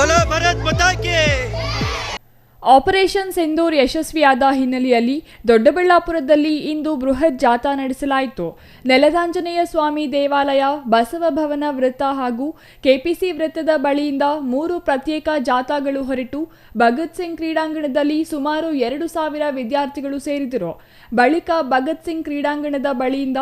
બોલો ભરત ಆಪರೇಷನ್ ಸಿಂಧೂರ್ ಯಶಸ್ವಿಯಾದ ಹಿನ್ನೆಲೆಯಲ್ಲಿ ದೊಡ್ಡಬಳ್ಳಾಪುರದಲ್ಲಿ ಇಂದು ಬೃಹತ್ ಜಾಥಾ ನಡೆಸಲಾಯಿತು. ನೆಲದಾಂಜನೇಯ ಸ್ವಾಮಿ ದೇವಾಲಯ, ಬಸವ ಭವನ ವೃತ್ತ ಹಾಗೂ ಕೆಪಿಸಿ ವೃತ್ತದ ಬಳಿಯಿಂದ ಮೂರು ಪ್ರತ್ಯೇಕ ಜಾಥಾಗಳು ಹೊರಟು. ಭಗತ್ ಸಿಂಗ್ ಕ್ರೀಡಾಂಗಣದಲ್ಲಿ ಸುಮಾರು ಎರಡು ಸಾವಿರ ವಿದ್ಯಾರ್ಥಿಗಳು ಸೇರಿದರು. ಬಳಿಕ ಭಗತ್ ಸಿಂಗ್ ಕ್ರೀಡಾಂಗಣದ ಬಳಿಯಿಂದ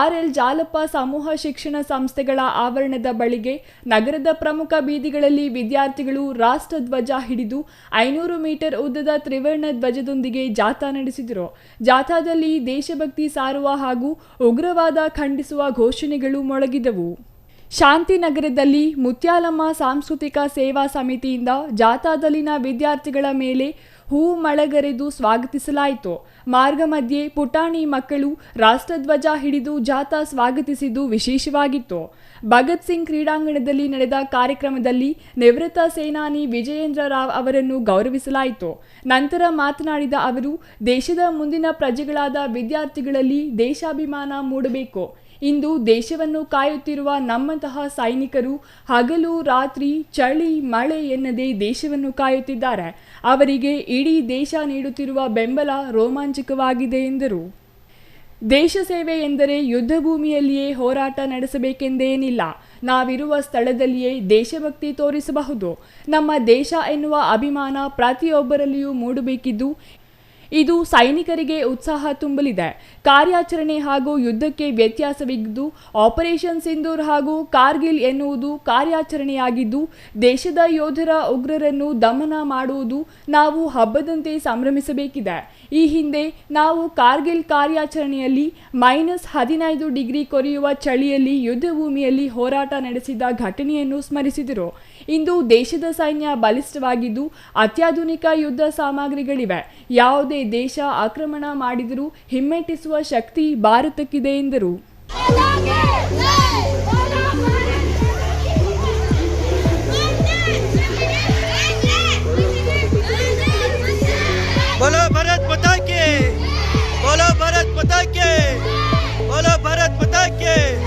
ಆರ್ಎಲ್ ಜಾಲಪ್ಪ ಸಮೂಹ ಶಿಕ್ಷಣ ಸಂಸ್ಥೆಗಳ ಆವರಣದ ಬಳಿಗೆ ನಗರದ ಪ್ರಮುಖ ಬೀದಿಗಳಲ್ಲಿ ವಿದ್ಯಾರ್ಥಿಗಳು ರಾಷ್ಟ್ರಧ್ವಜ ಹಿಡಿದು ಐನೂರು ಮೀಟರ್ ಉದ್ದದ ತ್ರಿವರ್ಣ ಧ್ವಜದೊಂದಿಗೆ ಜಾಥಾ ನಡೆಸಿದರು. ಜಾಥಾದಲ್ಲಿ ದೇಶಭಕ್ತಿ ಸಾರುವ ಹಾಗೂ ಉಗ್ರವಾದ ಖಂಡಿಸುವ ಘೋಷಣೆಗಳು ಮೊಳಗಿದವು. ಶಾಂತಿನಗರದಲ್ಲಿ ಮುತ್ಯಾಲಮ್ಮ ಸಾಂಸ್ಕೃತಿಕ ಸೇವಾ ಸಮಿತಿಯಿಂದ ಜಾಥಾದಲ್ಲಿನ ವಿದ್ಯಾರ್ಥಿಗಳ ಮೇಲೆ ಹೂ ಮಳೆಗರೆದು ಸ್ವಾಗತಿಸಲಾಯಿತು. ಮಾರ್ಗ ಮಧ್ಯೆ ಪುಟಾಣಿ ಮಕ್ಕಳು ರಾಷ್ಟ್ರಧ್ವಜ ಹಿಡಿದು ಜಾಥಾ ಸ್ವಾಗತಿಸಿದ್ದು ವಿಶೇಷವಾಗಿತ್ತು. ಭಗತ್ ಸಿಂಗ್ ಕ್ರೀಡಾಂಗಣದಲ್ಲಿ ನಡೆದ ಕಾರ್ಯಕ್ರಮದಲ್ಲಿ ನಿವೃತ್ತ ಸೇನಾನಿ ವಿಜಯೇಂದ್ರ ರಾವ್ ಅವರನ್ನು ಗೌರವಿಸಲಾಯಿತು. ನಂತರ ಮಾತನಾಡಿದ ಅವರು, ದೇಶದ ಮುಂದಿನ ಪ್ರಜೆಗಳಾದ ವಿದ್ಯಾರ್ಥಿಗಳಲ್ಲಿ ದೇಶಾಭಿಮಾನ ಮೂಡಬೇಕು. ಇಂದು ದೇಶವನ್ನು ಕಾಯುತ್ತಿರುವ ನಮ್ಮಂತಹ ಸೈನಿಕರು ಹಗಲು ರಾತ್ರಿ ಚಳಿ ಮಳೆ ಎನ್ನದೇ ದೇಶವನ್ನು ಕಾಯುತ್ತಿದ್ದಾರೆ. ಅವರಿಗೆ ಇಡೀ ದೇಶ ನೀಡುತ್ತಿರುವ ಬೆಂಬಲ ರೋಮಾಂಚಕವಾಗಿದೆ ಎಂದರು. ದೇಶ ಸೇವೆ ಎಂದರೆ ಯುದ್ಧ ಭೂಮಿಯಲ್ಲಿಯೇ ಹೋರಾಟ ನಡೆಸಬೇಕೆಂದೇನಿಲ್ಲ. ನಾವಿರುವ ಸ್ಥಳದಲ್ಲಿಯೇ ದೇಶಭಕ್ತಿ ತೋರಿಸಬಹುದು. ನಮ್ಮ ದೇಶ ಎನ್ನುವ ಅಭಿಮಾನ ಪ್ರತಿಯೊಬ್ಬರಲ್ಲಿಯೂ ಮೂಡಬೇಕಿದ್ದು ಇದು ಸೈನಿಕರಿಗೆ ಉತ್ಸಾಹ ತುಂಬಲಿದೆ. ಕಾರ್ಯಾಚರಣೆ ಹಾಗೂ ಯುದ್ಧಕ್ಕೆ ವ್ಯತ್ಯಾಸವಿದ್ದು, ಆಪರೇಷನ್ ಸಿಂಧೂರ್ ಹಾಗೂ ಕಾರ್ಗಿಲ್ ಎನ್ನುವುದು ಕಾರ್ಯಾಚರಣೆಯಾಗಿದ್ದು, ದೇಶದ ಯೋಧರ ಉಗ್ರರನ್ನು ದಮನ ಮಾಡುವುದು ನಾವು ಹಬ್ಬದಂತೆ ಸಂಭ್ರಮಿಸಬೇಕಿದೆ. ಈ ಹಿಂದೆ ನಾವು ಕಾರ್ಗಿಲ್ ಕಾರ್ಯಾಚರಣೆಯಲ್ಲಿ ಮೈನಸ್ ಹದಿನೈದು ಡಿಗ್ರಿ ಕೊರೆಯುವ ಚಳಿಯಲ್ಲಿ ಯುದ್ಧ ಭೂಮಿಯಲ್ಲಿ ಹೋರಾಟ ನಡೆಸಿದ ಘಟನೆಯನ್ನು ಸ್ಮರಿಸಿದರು. ಇಂದು ದೇಶದ ಸೈನ್ಯ ಬಲಿಷ್ಠವಾಗಿದ್ದು, ಅತ್ಯಾಧುನಿಕ ಯುದ್ಧ ಸಾಮಗ್ರಿಗಳಿವೆ. ಯಾವುದೇ ದೇಶ ಆಕ್ರಮಣ ಮಾಡಿದರೂ ಹಿಮ್ಮೆಟ್ಟಿಸುವ ಶಕ್ತಿ ಭಾರತಕ್ಕಿದೆ ಎಂದರು बोलो भारत माता की बोलो भारत माता की